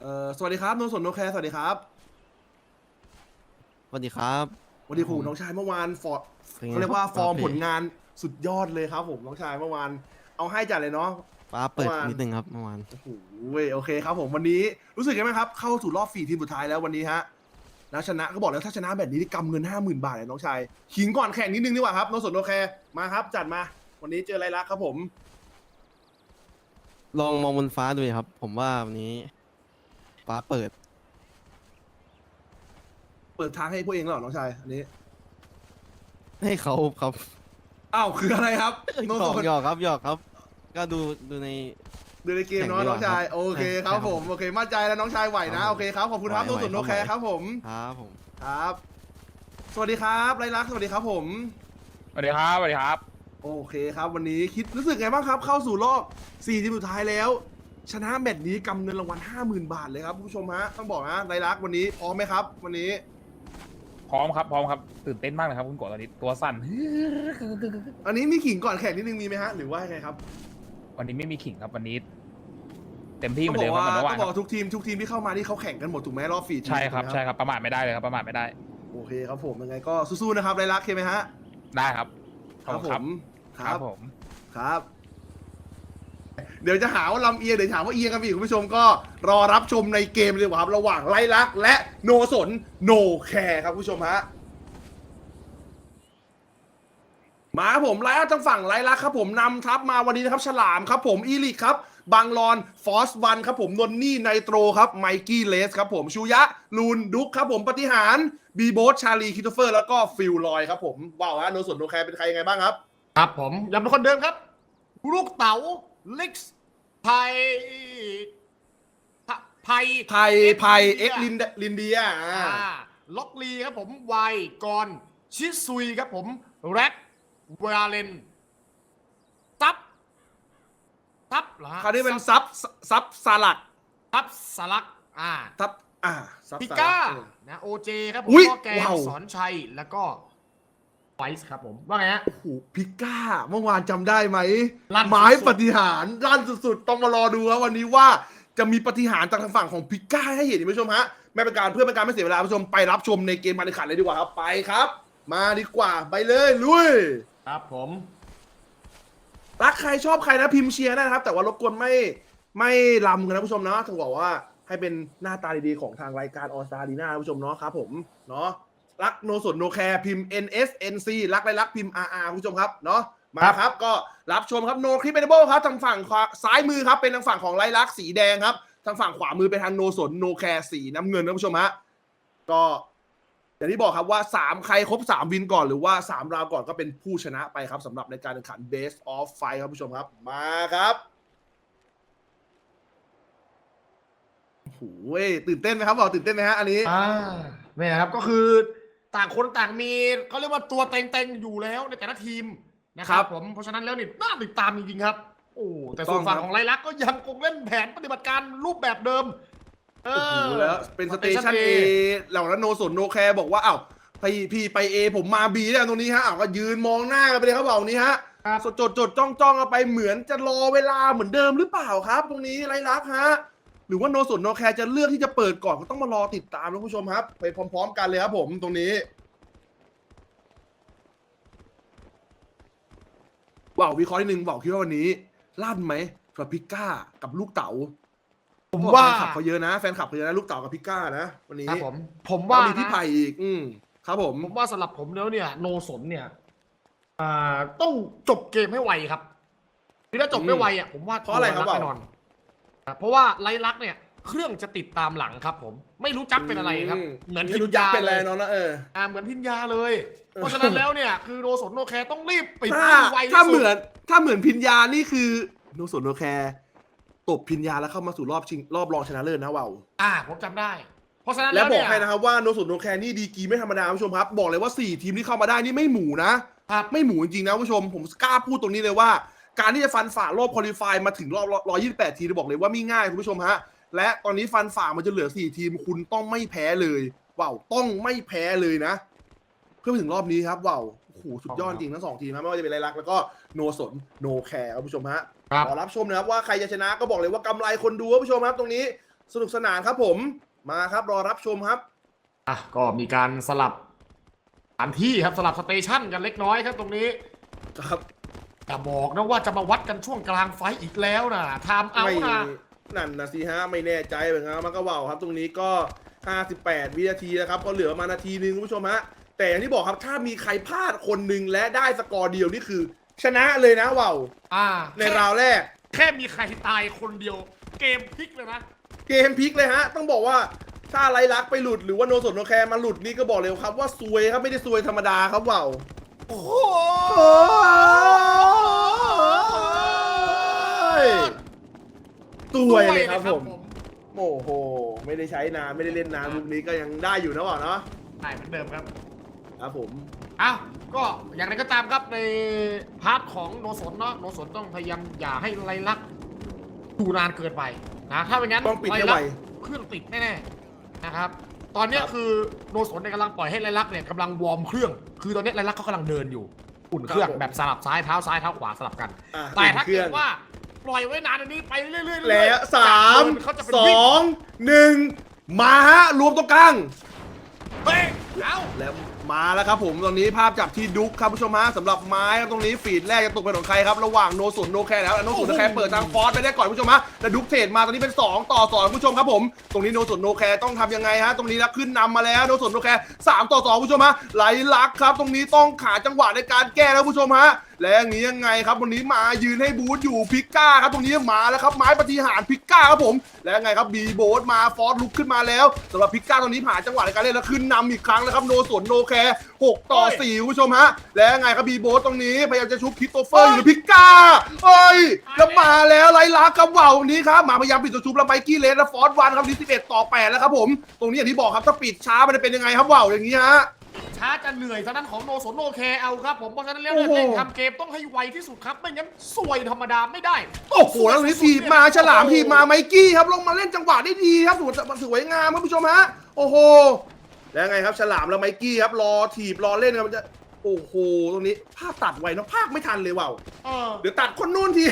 เอ่อสวัสดีครับนนท์สนโนแคร์สวัสดีครับสวัสดีครับสวัสดีผูน้องชายเมื่อวานฟอร์ดป็นไงเขาเรียกว่าคบฟอร์มพี่ ผลงานสุดยอดเลยครับ ผมน้องชายเมื่อวานเอาให้จัดเลยเนาะ ฟ้าเปิดเมื่อวาน นิดนึงครับเมื่อวานโอ้โหโอเคครับ ผมวันนี้รู้สึกยังไงบ้างครับ เข้าสู่รอบสี่ทีมสุดท้ายแล้ววันนี้ฮะนะชนะก็บอกแล้วถ้าชนะแบบนี้นี่กำเงินห้าหมื่นบาทเลยน้องชายขิงก่อนแข่งนิดนึงดีกว่าครับนนท์สนโนแคร์มาครับ จัดมา วันนี้เจอไรลักษณ์ครับผม ลองมองบนฟ้าดูดิครับ ผมว่าวันนี้ ฟ้าเปิด เปิดทางให้พวกเองแล้วเหรอน้องชายอันนี้ให้เขาครับอ้าวคืออะไรครับนนท์หยสอกนหยอกครับหยอกครับ ก็ดูดูใน ดูในเกมเนาะแข่งดีกน้ว่าองชายครับโอเคคใช่รับครับผมโอเคมั่นใจแล้วน้องชายไหวนะ ครับผมโอเคครับขอบคุณครับไหนวนท์สนโนไหว แคร์ครับผมครับผม ครับ สวัสดีครับไรลักษณ์สวัสดีครับผม สวัสดีครับ สวัสดีครับ โอเคครับวันนี้คิดรู้สึกไงบ้างครับ เข้าสู่รอบ4ทีมสุดท้ายแล้ว ชนะแมตช์นี้กำเงินรางวัล50,000 บาทเลยครับคุณผู้ชมฮะต้องบอกนะไรลักษณ์วันนี้พร้อมไหมครับ วันนี้ พร้อมครับพร้อมครับตื่นเต้นมากเลยครับคุณโกะตอนนี้ตัวสั่น อันนี้มีขิงก่อนแข่งนิดนึงมีไหมฮะหรือว่ายังไงครับวันนี้ไม่มีขิงครับวันนี้ เต็มที่เหต้มือองนบเดิอกมครับว่าเหมือนเมื่อวานต้องคบอรับกทุกทีมทุกทีมที่เข้ามาที่เขาแข่งกันหมดถูกไหมรอบฟีดใช่ครับถูกไหมใช่ครับประมาทไม่ได้เลยครับประมาทไม่ได้โอเคครับผมยังไงก็สู้ๆนะครับไรลักษณ์โอเคไหมฮะได้ครับขคอบรับคุณผครับมครับผม ครับ เดี๋ยวจะหาว่าลำเอียงเดี๋ยวถามว่าเอียงกันอีกคุณผู้ชมก็รอรับชมในเกมเลยดีกว่าครับ ระหว่างไรลักษณ์และโนสนโนแคร์ครับคุณผู้ชมฮะมาครับผมไลท์อัพทางฝั่งไรลักษณ์ครับผมนำทัพมาวันนี้นะครับ ฉลามครับผมอีลิกครับบังลอนฟอสวันครับผมนนนี่ไนโตรครับไมกี้เลสครับผมชูยะลูนดุกครับผมปฏิหารบีโบสชาลีคิโตเฟอร์ แล้วก็ฟิลลอยครับผมว้าวฮะโนสนโนแคร์เป็นใครยังไงบ้างครับ ครับผมยังเป็นคนเดิมครับ ลูกเต๋า ลิกส์ไพไพไพไพไพเอ็กลินลินเดียอ่าล็อกลีครับผมไวกอนชิซุยครับผมแร็กเวลาเลนซับซับเหรอฮะคราวนี้เป็นซับซับสลักซับสลักอ่าซับอ่าพิก้าเออนะโอเจครับผมพ่อแกสอนชัยแล้วก็ ไวส์ครับผม ว่าไงฮะ โอ้โหพิก้า เมื่อวานจำได้ไหมลั่นสุดๆ ไม้ปฏิหารลั่นสุดๆ ต้องมารอดูครับวันนี้ว่าจะมีปฏิหารจากทางฝั่งของพิก้าให้เห็นคุณผู้ชมฮะไม่เป็นการเพื่อเป็นการไม่เสียเวลาคุณผู้ชมไปรับชมในเกมการแข่งขันเลยดีกว่าครับไปครับ มาดีกว่าไปเลยลุย ครับผม รักใครชอบใครนะพิมพ์เชียร์ได้นะครับ แต่ว่ารบกวนไม่ไม่ลำกันนะผู้ชมนะถึงบอกว่าให้เป็นหน้าตาดีๆของทางรายการออสตาดีนาผู้ชมเนาะครับผมเนาะ รักโนสนโนแคร์พิมพ์ NSNC รักไรรักพิมพ์ RR ผู้ชมครับเนาะมาครับก็รับชมครับโนคลิปเบเบิลครับทางฝั่งขวาซ้ายมือครับเป็นทางฝั่งของไรลักสีแดงครับทางฝั่งขวามือเป็นทางโนสนโนแคร์สีน้ำเงินนะผู้ชมฮะก็อย่างที่บอกครับว่า 3 ใครครบ 3 วินก่อนหรือว่า 3 ราวก่อนก็เป็นผู้ชนะไปครับสำหรับในการแข่งขัน Best of Fight ครับผู้ชมครับ มาครับโอ้โหเว้ยตื่นเต้นไหมครับบอกตื่นเต้นไหมฮะอันนี้อ่าเนี่ยครับก็คือ ต่างคนต่างมีเขาเรียกว่าตัวเต็งๆอยู่แล้วในแต่ละทีมนะคครัรับบผมเพราะฉะนั้นแล้วนี่น่าติดตามจริงๆครับ โอ้แต่ส่วนต้องฝั่งครับของไรลักษณ์ก็ยังคงเล่นแผนปฏิบัติการรูปแบบเดิมเอโอ้โหอแล้วเป็นสเตชัน Station เอ A เหล่านั้นโนสนโนแคร์บอกว่าอ้าวพี่พี่ไปเอผมมาบีได้ตรงนี้ฮะอ้าวก็ยืนมองหน้ากันไปเลยครับบอกนี้ฮะครับจดจดจดจ้องจ้องกันไปเหมือนจะรอเวลาเหมือนเดิมหรือเปล่าครับ ตรงนี้ไรลักษณ์ฮะ หรือว่าโนสนโนแคร์จะเลือกที่จะเปิดก่อนก็ต้องมารอติดตามนะคุณผู้ชมครับ ไปพร้อม ๆ กันเลยครับผมตรงนี้ว่าววิเคราะห์นิดนึงบอกคิดว่าวันนี้ลั่นไหมสำหรับพิก้ากับลูกเต๋าผมว่า แฟนคลับเขาเยอะนะแฟนคลับเขาเยอะนะลูกเต๋ากับพิก้านะวันนี้ครับผม ผมว่าว่ามีพี่นะไผ่อีก อืมครับผมผมว่าสำหรับผมแล้วเนี่ย โนสนเนี่ยอ่าต้องจบเกมให้ไวครับคือถ้าจบไม่ไวอะผมว่าเพราะอะไรครับโดนลักแน่นอนครับ เพราะว่าไรลักษณ์เนี่ยเครื่องจะติดตามหลังครับผมไม่รู้จักเป็นอะไรครับ เหมือนไม่พิรู้ญจักญาเป็นอะไรเลยเนาะนะเอออ่าเหมือนพิญญาเลย เพราะฉะนั้นแล้วเนี่ยคือโนสนโนแคร์ต้องรีบปิดถ้าให้ไวที่ถ้าสุดเหมือน ถ้าเหมือนพิญญานี่คือโนสนโนแคร์ตบพิญญาแล้วเข้ามาสู่รอบชิงรอบรองชนะเลิศนะว่าวอ่าผมจำได้ เพราะฉะนั้นและแล้วบอเนี่กยให้นะครับว่าโนสนโนแคร์นี่ดีกรีไม่ธรรมดาคุณผู้ชมครับ บอกเลยว่า 4 ทีมที่เข้ามาได้นี่ไม่หมูนะครับไม่หมูจริงๆนะคุณผู้ชม ผมกล้าพูดตรงนี้เลยว่า การที่จะฟันฝ่ารอบคอลิฟายมาถึงรอบ128 ทีมบอกเลยว่าไม่ง่ายคุณผู้ชมฮะ และตอนนี้ฟันฝ่ามันจะเหลือ 4 ทีมคุณต้องไม่แพ้เลยว้าวต้องไม่แพ้เลยนะ เพื่อไปถึงรอบนี้ครับว้าวโอ้โหสุดยอดจริงทั้งสองทีมนะไม่ว่าจะเป็นไรลักษณ์แล้วก็โนสนโนแคร์คุณผู้ชมฮะครับ ขอรับชมนะครับว่าใครจะชนะก็บอกเลยว่ากำไรคนดูครับผู้ชมครับตรงนี้สนุกสนานครับผมมาครับรอรับชมครับ อะก็มีการสลับสถานที่ครับสลับสเตชันกันเล็กน้อยครับตรงนี้ ครับ อย่าบอกนะว่าจะมาวัดกันช่วงกลางไฟท์อีกแล้วนะไทม์เอาไม่นะ นั่นนะสิฮะไม่แน่ใจเหมือนกันมันก็เว่าครับ ตรงนี้ก็ 58 วินาทีนะครับ ก็เหลือประมาณนาทีหนึงคุณผู้ชมฮะ แต่อย่างที่บอกครับถ้ามีใครพลาดคนหนึ่งและได้สกอร์เดียวนี่คือ ชนะเลยนะว่าวอ่าในราวแรก แค่มีใครตายคนเดียว เกมพลิกเลยนะ เกมพลิกเลยฮะ ต้องบอกว่าถ้าไรลักษณ์ไปหลุดหรือว่าโนสนโนแคร์มาหลุดนี่ก็บอกเลยครับว่าซวยครับไม่ได้ซวยธรรมดาครับว่าว โอ้โหซวยเลยครับผม โอ้โห ไม่ได้ใช้นานไม่ได้เล่นนานลูกนี้ก็ยังได้อยู่นะว่าวเนาะได้เหมือนเดิมครับ ครับผม อ้าวก็อย่างไรก็ตามครับในพาร์ทของโนสนเนาะโนสนต้องพยายามอย่าให้ไรลักษณ์อยู่นานเกินไปนะถ้าไม่งั้นต้องปิดให้ไรลัไวกษณ์เครื่องติดแน่ๆนะครับ ตอนเนี้ยครับคือโนสนเนี่ยกำลังปล่อยให้ไรลักษณ์เนี่ยกำลังวอร์มเครื่อง คือตอนเนี้ยไรลักษณ์เขากำลังเดินอยู่ อุ่นเครื่องครับผม แบบสลับซ้ายเท้าซ้ายเท้าขวาสลับกัน อะแต่ถ้าเครื่เกิอดงว่าปล่อยไว้นานอันนี้ไปเรื่อยๆเรื่อยๆแล้วสามเขาจะเป็นสวิ่องหนึ่งมาฮะรวมตรงกลางเฮ้ยเอ้าแล้ว มาแล้วครับผมตอนนี้ภาพจับที่ดุ๊กครับผู้ชมฮะสำหรับไม้ตรงนี้ฟีดแรกจะตกเป็นของใครครับระหว่างโนสุนโนแคร์แล้วโนสุนโนแคร์เปิดทางฟอสไปได้ก่อนผู้ชมฮะแล้วดุ๊กเทรดมาตอนนี้เป็น 2 ต่อ2ผู้ชมครับผมตรงนี้โนสุนโนแคร์ต้องทำยังไงฮะตรงนี้แล้วขึ้นนำมาแล้วโนสุนโนแคร์3ต่อ2ผู้ชมฮะไหลลักครับ ตรงนี้ต้องขาจังหวะในการแก้แล้วผู้ชมฮะและอย่างนี้ยังไงครับวันนี้มายืนให้บูธอยู่พิก้าครับตรงนี้มาแล้วครับไม้ปฏิหารพิก้าครับผม และยังไงครับบีโบสมาฟอสลุกขึ้นมาแล้วสำหรับพิก้าตรงนี้ผ่านจังหวะในการเล่นแล้วขึ้นนำอีกครั้งแล้วครับโนสนโนแคร์6ต่อ4คุณผู้ชมฮะ และยังไงครับบีโบสตรงนี้พยายามจะชุบคริสโตเฟอร์อยู่พิกก้าเอ้ยแล้วมาแล้วไล่ลักกับว่าวตรงนี้ครับมาพยายามปิดตัวชุบแล้วไมกี้เลสแล้วฟอสวันครับที่11ต่อ8แล้วครับผม ตรงนี้อย่างที่บอกครับถ้าปิดช้ามันจะเป็นยังไงครับว่าวอย่างนี้ฮะช้าจะเหนื่อยเท่านั้นของโนสนโนแคร์เอาครับผมเพราะฉะนั้นแล้วโอ้เนี่ยโหเล่นทำเกมต้องให้ไวที่สุดครับ ไม่งั้นสวยธรรมดาไม่ได้ โอ้โหแล้วตรงนี้ถีบมาฉลามถีบมาไมกี้ครับลงมาเล่นจังหวะได้ดีครับสวยสวยงามครับผู้ชมฮะโอ้โห แล้วไงครับฉลามแล้วไมกี้ครับรอถีบรอเล่นครับมันจะโอ้โหตรงนี้ภาพตัดไวเนอะภาคไม่ทันเลยว่าวเออเดี๋ยวตัดคนนู่นที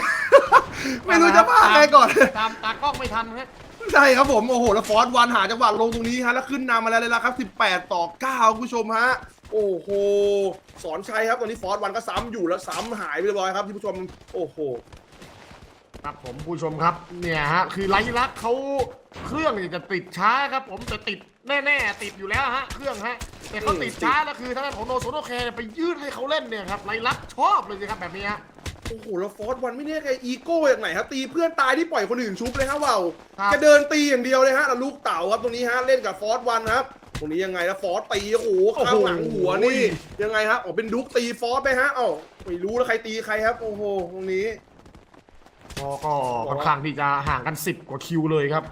ไม่รู้จะภาคไงก่อน ตามตากล้องไม่ทันฮะใช่ครับผมโอ้โหแล้วฟอสวันหาจังหวะลงตรงนี้ฮะแล้วขึ้นนำมาแล้วเลยละครับ 18 ต่อ 9 คุณผู้ชมฮะโอ้โหสอนชัยครับตอนนี้ฟอสวันก็ซ้ำอยู่แล้วซ้ำหายไปเรียบร้อยครับที่ผู้ชมโอ้โห ครับผมผู้ชมครับเนี่ยฮะคือไลท์ลักเขาเครื่องเนี่ยจะติดช้าครับ ผมจะติด แน่ๆติดอยู่แล้วฮะเครื่องฮะแต่เขาติดช้าแล้วคือทางด้านของโนสนโนแคร์ไปยืดให้เขาเล่นเนี่ยครับไลท์ลักชอบเลยสิครับแบบนี้ฮะโอ้โหแล้วฟอสวันไม่แน่ใจอีโก้จากไหนครับตีเพื่อนตายที่ปล่อยคนอื่นชุบเลยฮะว่าวครับจะเดินตีอย่างเดียวเลยฮะแล้วลูกเต่าครับตรงนี้ฮะเล่นกับฟอสวันครับตรงนี้ยังไงแล้วฟอสตีโอ้โหข้างหลังหัวนี่ยังไงครับอ๋อเป็นดุ๊กตีฟอสไปฮะเอ้าไม่รู้แล้วใครตีใครครับโอ้โหตรงนี้ก็ก็ค่อนข้างที่จะห่างกัน 10 กว่าคิวเลยครับ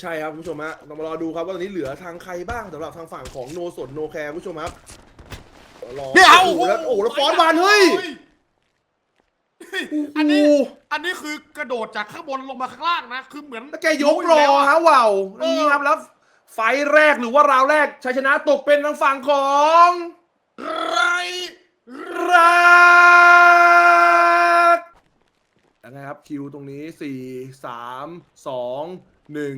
ใช่ครับคุณผู้ชมฮะเรามารอดูครับว่าตอนนี้เหลือทางใครบ้างสำหรับทางฝั่งของโนสนโนแคร์คุณผู้ชมครับรอเดี๋ยวโอ้โหแล้วโอ้โหแล้วฟอสวันเฮ้ยอันนี้โโหอันนี้คือกระโดดจากข้างบนลงมาข้างล่างนะ คือเหมือนแล้วแกยกรอฮะว่าวนี่ครับแล้วไฟล์แรกหรือว่าราวแรกชัยชนะตกเป็นทางฝั่งของไรรักยังไงครับคิวตรงนี้สี่สามสองหนึ่ง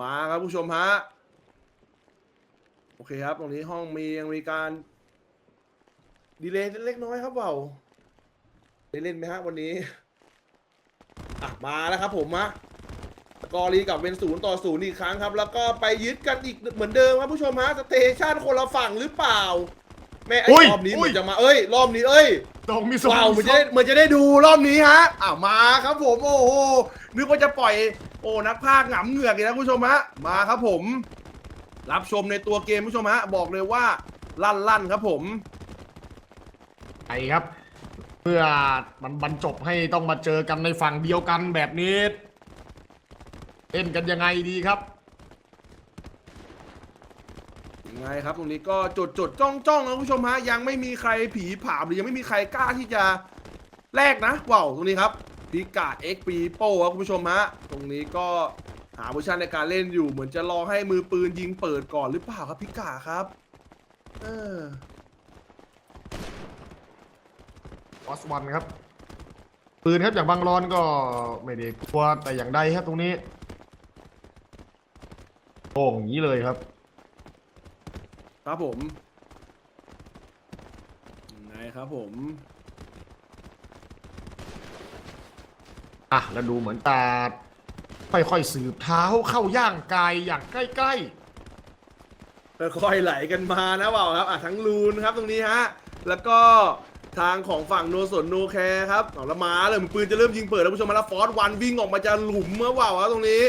มาครับผู้ชมฮะ โอเคครับ ตรงนี้ห้องมียังมีการ ดีเลย์เล็กน้อยครับเบาได้เล่นไหมฮะวันนี้ อะ มาแล้วครับผมมะสกอรีกลับเป็นศูนย์ต่อศูนย์อีกครั้งครับ แล้วก็ไปยึดกันอีกเหมือนเดิมครับผู้ชมฮะสเตชันคนละฝั่งหรือเปล่า แม่ไอ้อุ้ยรอบนี้เหมือนอุ้ยจะมาเอ้ย รอบนี้เอ้ย ตรงมีสว้าวเหมือนจะได้เหมือนจะได้ดูรอบนี้ฮะอ่ามาครับผมโอ้โหนึกว่าจะปล่อย โอ้นักพากย์หงำเหงือกอีกนะผู้ชมฮะมาครับผม รับชมในตัวเกมผู้ชมฮะบอกเลยว่าลั่นลั่นๆครับผมไอครับ เพื่อมันบรรจบให้ต้องมาเจอกันในฝั่งเดียวกันแบบนี้เล่นกันยังไงดีครับยังไงครับตรงนี้ก็จดจดจ้องจ้องนะผู้ชมฮะยังไม่มีใครผีผามหรือยังไม่มีใครกล้าที่จะแลกนะว้าวตรงนี้ครับ พิกาดเอ็กปีโป้ครับคุณผู้ชมฮะ ตรงนี้ก็หาโพซิชันในการเล่นอยู่เหมือนจะรอให้มือปืนยิงเปิดก่อนหรือเปล่าครับพิกาครับ เออออสวันครับ ปืนครับอย่างบางรอนก็ไม่ได้กลัวแต่อย่างใดครับตรงนี้โอ่งอย่างนี้เลยครับ ครับผมยังไงครับผม อะแล้วดูเหมือนตาค่อยๆสืบเท้าเข้าย่างกายอย่างใกล้ค่อยๆไหลกันมานะเปล่าครับอะทั้งลูนครับตรงนี้ฮะแล้วก็ทางของฝั่งโนสนโนแคร์ครับเอาละมาเลยเหมือนปืนจะเริ่มยิงเปิดแล้วผู้ชมมาแล้วฟอสวันวิ่งออกมาจะหลุมเมื่อเปล่าครับตรงนี้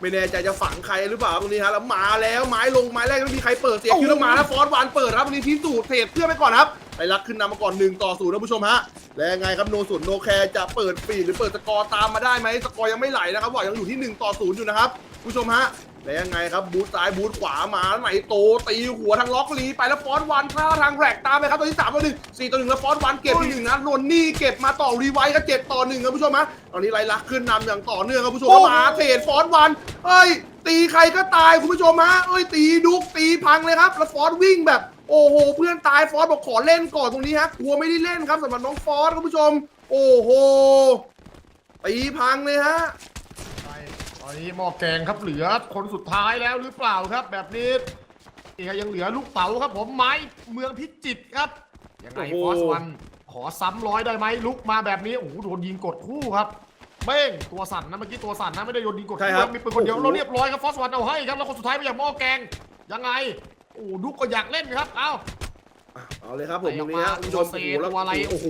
ไม่แน่ใจจะฝังใครหรือเปล่าตรงนี้ฮะแล้วมาแล้วไม้ลงไม้แรกไม่มีใครเปิดเสียคิวแล้วมาแล้วฟอสวันเปิดครับตรงนี้พิสูจน์เทรดเพื่อไปก่อนครับ ไปรักขึ้นนำมาก่อนหนึ่งต่อศูนย์นะผู้ชมฮะ และยังไงครับโนสนโนแคร์จะเปิดปีดหรือเปิดสกอร์ตามมาได้ไหมสกอร์ยังไม่ไหลนะครับว่ายังอยู่ที่หนึ่งต่อศูนย์อยู่นะครับผู้ชมฮะแล้วยังไงครับบูทซ้ายบูทขวามาไหนโตตีหัวทางล็อกลีไปแล้วฟอนต์วันเข้าทางแรกตามไปครับตัวที่สามต่อหนึ่งสี่ต่อหนึ่งแล้วฟอนต์วันเก็บที่หนึ่งนะนนนี่เก็บมาต่อรีไวท์ก็เจ็ดต่อหนึ่งครับผู้ชมฮะตอนนี้ไล่ลักขึ้นนำอย่างต่อเนื่องครับผู้ชมครับมาเทรดฟอนต์วันเอ้ยตีใครก็ตายคุณผู้ชมฮะเอ้ยตีดุกตีพังเลยครับแล้วฟอนต์วิ่งแบบ โอ้โหเพื่อนตายฟอนต์บอกขอเล่นก่อนตรงนี้ฮะกลัวไม่ได้เล่นครับสำหรับน้องฟอนต์คุณผู้ชม โอ้โหตีพังเลยฮะๆตอนนี้หม้อแกงครับเหลือคนสุดท้ายแล้วหรือเปล่าครับ แบบนี้นี่ครับยังเหลือลูกเต๋าครับ ผมไม้เมืองพิจิตรครับยังไงโอ้ฟโหอสวันขอซ้ำร้อยได้ไหมลุกมาแบบนี้โอ้โหโดนยิงกดคู่ครับเบ้งตัวสั่นนะเมื่อกี้ตัวสั่นนะไม่ได้โดนยิงกดใช่คู่ครับมีปืนคนเดียวโอ้โหเราเรียบร้อยครับฟอสวันเอาให้ครับแล้วคนสุดท้ายมาอย่างหม้อแกงยังไง โอ้โหลุกก็อยากเล่นครับ เอ้าเอาเลยครับผมตรงนี้ฮะคุณผู้ชมเซโอ้โหแล้วตัวอะไรโอ้โห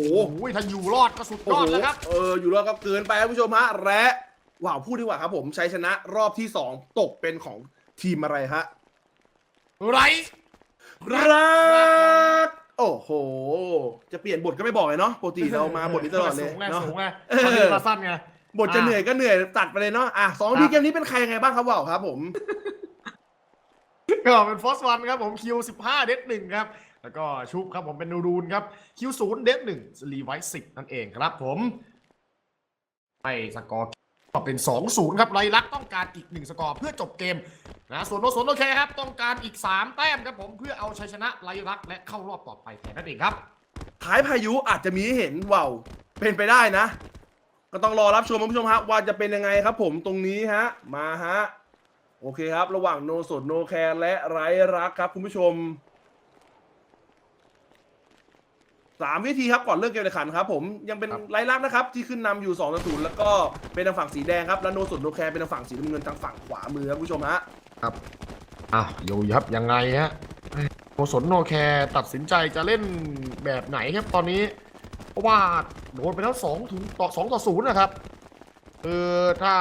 ถ้าอยู่รอดก็สุดยโอ้อโหดแล้วครับเอออยู่รอดก็เกินไปครับผู้ชมฮะและว้าวพูดดีกว่าครับผมชัยชนะรอบที่2ตกเป็นของทีมอะไรฮะไรรักโอ้โห จะเปลี่ยนบทก็ไม่บอกเลยเนาะปกติเรามาบทนี้ตลอดเลยสูงไงเนาะสูงไงเออตอนนี้มาสั้นไงบทจะเหนื่อยก็เหนื่อยตัดไปเลยเนาะอะสองครับทีเกมนี้เป็นใครยังไงบ้างครับว่าวครับผม ก็เป็นฟอสวันครับผมคิว15เดทหนึ่งครับ แล้วก็ชุบครับผมเป็นนูรูนครับคิวศูนย์เดทหนึ่งรีไวซ์สิบนั่นเองครับผมไปสกอร์ก็เป็น 2-0 ครับไรลักต้องการอีก 1 สกอร์เพื่อจบเกมนะส่วนโนสนโอเคครับ ต้องการอีก 3 แต้มครับผมเพื่อเอาชัยชนะไรลักและเข้ารอบต่อไปแทนนั่นเองครับ ท้ายพายุอาจจะมีให้เห็นว่าวเป็นไปได้นะ ก็ต้องรอรับชมคุณผู้ชมฮะว่าจะเป็นยังไงครับผมตรงนี้ฮะ มาฮะ โอเคครับ ระหว่างโนสดโนแคร์และไร้รักครับ คุณผู้ชมสามวิธีครับก่อนเริ่มเกมในขันครับผมยังเป็นครับไร้รักนะครับ ที่ขึ้นนำอยู่2ต่อศูนย์แล้วก็เป็นทางฝั่งสีแดงครับแล้วโนสดโนแคร์เป็นทางฝั่งสีน้ำเงินทางฝั่งขวามือครับคุณผู้ชมฮะครับอ้าวโยครับยังไงฮะโนสนโนแคร์ตัดสินใจจะเล่นแบบไหนครับตอนนี้เพราะว่าโดนไปแล้วสองถึงต่อสองต่อศูนย์นะครับเออถ้า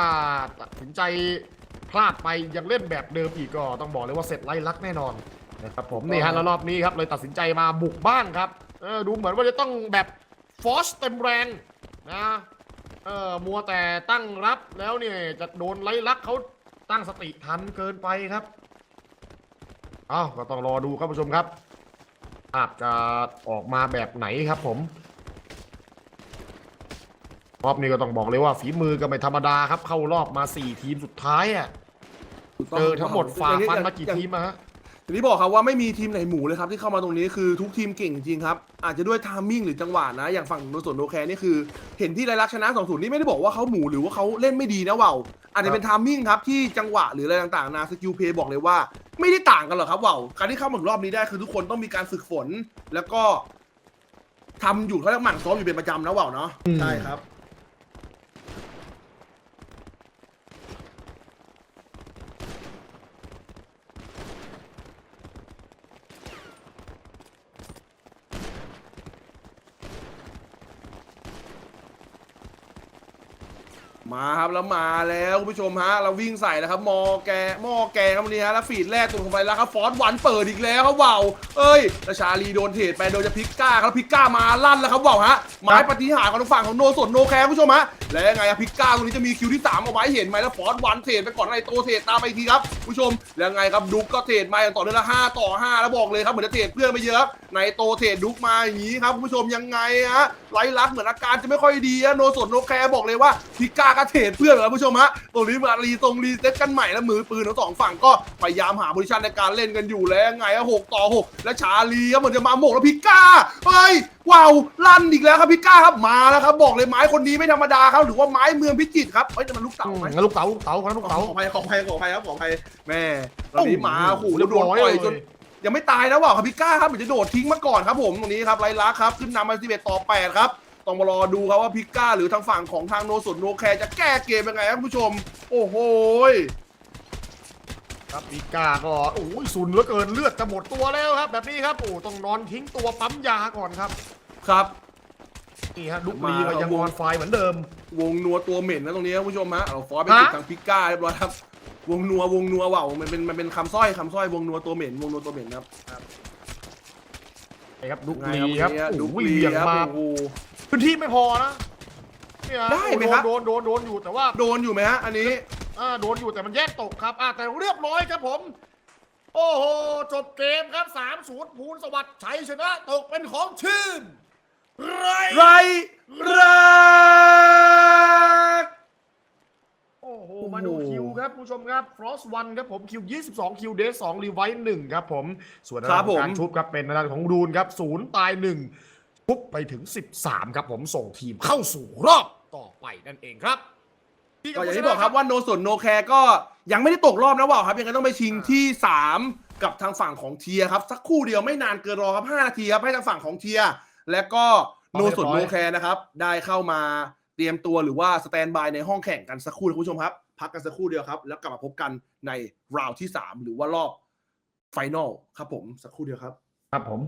ตัดสินใจ พลาดไปยังเล่นแบบเดิมอีกก็ต้องบอกเลยว่าเสร็จไล่ลักแน่นอนนะครับผมนี่ฮะแล้วรอบนี้ครับเลยตัดสินใจมาบุกบ้านครับเออดูเหมือนว่าจะต้องแบบฟอสเต็มแรงนะเออมัวแต่ตั้งรับแล้วเนี่ยจะโดนไล่ลักเขาตั้งสติทันเกินไปครับอ้าวก็ต้องรอดูครับผู้ชมครับภาพจะออกมาแบบไหนครับผม รอบนี้ก็ต้องบอกเลยว่าฝีมือก็ไม่ธรรมดาครับ เข้ารอบมา 4 ทีมสุดท้ายอะเจอทั้งหมดฝ่าฟันมากี่ทีมอะฮะอย่างที่บอกครับว่าไม่มีทีมไหนหมูเลยครับที่เข้ามาตรงนี้คือทุกทีมเก่งจริงครับ อาจจะด้วยทามมิ่งหรือจังหวะนะ อย่างฝั่งโนสนโนแคร์นี่คือ เห็นที่ไรลักษณ์ชนะ2 0นี่ไม่ได้บอกว่าเขาหมูหรือว่าเขาเล่นไม่ดีนะเว่าวอาจจะเป็นทามมิ่งครับที่จังหวะหรืออะไรต่างๆนะสกิลเพย์บอกเลยว่า ไม่ได้ต่างกันหรอกครับเว่าวการที่เข้ามาถึงรอบนี้ได้คือทุกคนต้องมีการฝึกฝน แล้วก็ทำอยู่เขาเรียกหมั่นซ้อมอยู่เป็นประจำนะเว่าวเนาะใช่ครับ มาครับแล้วมาแล้วคุณผู้ชมฮะเราวิ่งใส่แล้วครับมอแกมอแกครับวันนี้ฮะแล้วฟีดแรกตัวลงไปแล้วครับฟอนต์วันเปิดอีกแล้วครับว่าวเอ้ยแล้วชาลีโดนเทรดไปโดนจะพิกก้าครับพิกก้ามาลั่นแล้วครับว่าวฮะ ไม้ปฏิหารย์ของทางฝั่งของโนสนโนแคร์คุณผู้ชมฮะแล้วยังไงอะพิกก้าตรงนี้จะมีคิวที่สามเอาไว้เห็นไหมแล้วฟอนต์วันเทรดไปก่อนไอโตเทรดตามไปอีกทีครับคุณผู้ชมแล้วยังไงครับดุ๊กก็เทรดมาอย่างต่อเนื่องละห้าต่อห้าแล้วบอกเลยครับเหมือนจะเทรดเพื่อนไปเยอะในโตเทรดดุ๊กมาอย่างนี้ครับคุณผู้ชมยังไงฮะไล่ลักษณ์เหมือนอาการจะไม่ค่อยดีอะโนสนโนแคร์บอกเลยว่าพิกก้ากระเทศเพื่อนครับผู้ชมฮะตรงนี้มารีตรงรีเซ็ตกันใหม่แล้วมือปืนทั้งสองฝั่งก็พยายามหาโพซิชันในการเล่นกันอยู่แล้วไงอะหกต่อหกและชาลีครับเหมือนจะมาโหมกแล้วพิก้าเฮ้ย ว้าวลั่นอีกแล้วครับพิก้าครับมาแล้วครับบอกเลยไม้คนนี้ไม่ธรรมดาครับหรือว่าไม้เมืองพิจิตรครับเฮ้ยแต่มันลูกเต่าไหมงั้นลูกเต๋าลูกเต๋าครับลูกขอเต๋าอภัยขออภัยขออภัยครับขออภัยครับแม่ตอนนี้หมาโอ้โหหูเรียบโดนร้อยปล่อยเลย จนยังไม่ตายนะว่าวครับพี่ก้าครับเหมือนจะโดดทิ้งมาก่อนครับผมตรงนี้ครับไรลักษณ์ครับขึ้นนำมา11ต่อ8ครับต้องมารอดูครับว่าพิก้าหรือทางฝั่งของทางโนสุนโนแคร์จะแก้เกมยังไงครับคุณผู้ชม โอ้โหย ครับปีกาก็โอ้ยสุนเหลือเกินเลือดจะหมดตัวแล้วครับ แบบนี้ครับโอ้ต้องนอนทิ้งตัวปั๊มยาก่อนครับครับนี่ฮะดุกลีมาก็ยังครับออนไฟเหมือนเดิม วงนัวตัวเหม็นนะตรงนี้ครับคุณผู้ชมฮะเราฟอสไปฮะติดทางพิก้าเรียบร้อยครับ วงนัววงนัวว่าวมันเป็นมันเป็นคำสร้อยคำสร้อยวงนัวตัวเหม็นวงนัวตัวเหม็นครับนี่ครับดุกไงลีครับวันนี้โอ้ดุโหกลีเหวี่ยงครับมาโอ้โหพื้นที่ไม่พอนะเนี่ยได้ไหมครับโดนโดนโดนอยู่แต่ว่า โดนอยู่ไหมฮะอันนี้ อ่าโดนอยู่แต่มันแยกตกครับอ่าแต่เรียบร้อยครับผม โอ้โห จบเกมครับ3ามศูนย์ภูลสวัสดิ์ชัยชนะตกเป็นของทีมไรไรรักโอ้โหโอ้โหมาดูคิวครับผู้ชมครับ Frost 1ครับผมคิว 22 คิวเดส2รีไวท์1ครับผม ส่วนทางด้านของการชุบครับเป็นทางด้านของรูนครับศูนย์ตาย1ชุบไปถึง 13 ครับผมส่งทีมเข้าสู่รอบต่อไปนั่นเองครับ ก็อย่างที่บอกครับว่าโนสนโนแคร์ก็ยังไม่ได้ตกรอบนะว่าวครับ ยังไงต้องไปชิงที่ 3 กับทางฝั่งของเทียร์ครับ สักครู่เดียวไม่นานเกินรอครับ5นาทีครับให้ทางฝั่งของเทียร์และก็โนสนโนแคร์นะครับ ได้เข้ามาเตรียมตัวหรือว่าสแตนบายในห้องแข่งกันสักครู่นะคุณผู้ชมครับ พักกันสักครู่เดียวครับ แล้วกลับมาพบกันในราวที่ 3 หรือว่ารอบไฟนอลครับผมสักครู่เดียวครับ ครับผม